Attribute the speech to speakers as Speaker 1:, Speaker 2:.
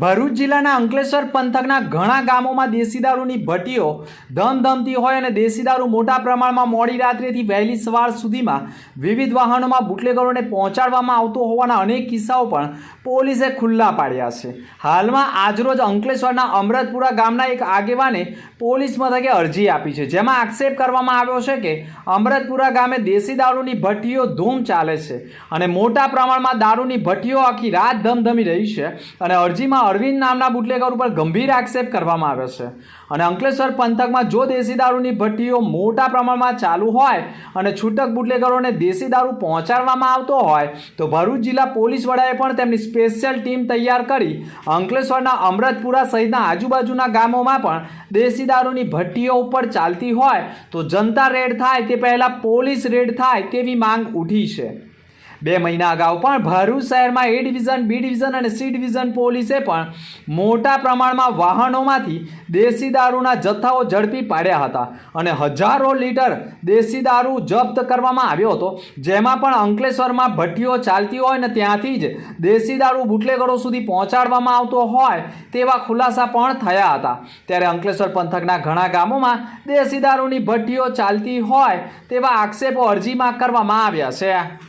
Speaker 1: ભરૂચ જિલ્લાના અંકલેશ્વર પંથકના ઘણા ગામોમાં દેશી દારૂની ભટ્ટીઓ ધમધમતી હોય અને દેશી દારૂ મોટા પ્રમાણમાં મોડી રાત્રેથી વહેલી સવાર સુધીમાં વિવિધ વાહનોમાં બુટલેગરોને પહોંચાડવામાં આવતો હોવાના અનેક કિસ્સાઓ પણ પોલીસે ખુલ્લા પાડ્યા છે. હાલમાં આજરોજ અંકલેશ્વરના અમરતપુરા ગામના એક આગેવાને પોલીસ મથકે અરજી આપી છે. જેમાં આક્ષેપ કરવામાં આવ્યો છે કે અમરતપુરા ગામે દેશી દારૂની ભટ્ટીઓ ધૂમ ચાલે છે અને મોટા પ્રમાણમાં દારૂની ભટ્ટીઓ આખી રાત ધમધમી રહી છે અને અરજીમાં અરવિંદ નામના બુટલેગર ઉપર ગંભીર આક્ષેપ કરવામાં આવ્યો છે. અને અંકલેશ્વર પંથકમાં જો દેશી દારૂની ભઠ્ઠીઓ મોટા પ્રમાણમાં ચાલુ હોય અને છૂટક બુટલેગરોને દેશી દારૂ પહોંચાડવામાં આવતો હોય, તો ભરૂચ જિલ્લા પોલીસ વડાએ પણ તેમની સ્પેશિયલ ટીમ તૈયાર કરી અંકલેશ્વરના અમરતપુરા સહિતના આજુબાજુના ગામોમાં પણ દેશી દારૂની ભટ્ટીઓ ઉપર ચાલતી હોય, તો જનતા રેડ થાય તે પહેલાં પોલીસ રેડ થાય તેવી માંગ ઉઠી છે. બે મહિના અગાઉ પણ ભરૂચ શહેરમાં એ ડિવિઝન બી ડિવિઝન અને સી ડિવિઝન પોલીસે પણ મોટા પ્રમાણમાં વાહનોમાંથી દેશી દારૂના જથ્થાઓ ઝડપી પાડ્યા હતા અને હજારો લીટર દેશી દારૂ જપ્ત કરવામાં આવ્યો હતો. જેમાં પણ અંકલેશ્વરમાં ભઠ્ઠીઓ ચાલતી હોય ને ત્યાંથી જ દેશી દારૂ બુટલેગરો સુધી પહોંચાડવામાં આવતો હોય તેવા ખુલાસા પણ થયા હતા. ત્યારે અંકલેશ્વર પંથકના ઘણા ગામોમાં દેશી દારૂની ભઠ્ઠીઓ ચાલતી હોય તેવા આક્ષેપો અરજીમાં કરવામાં આવ્યા છે.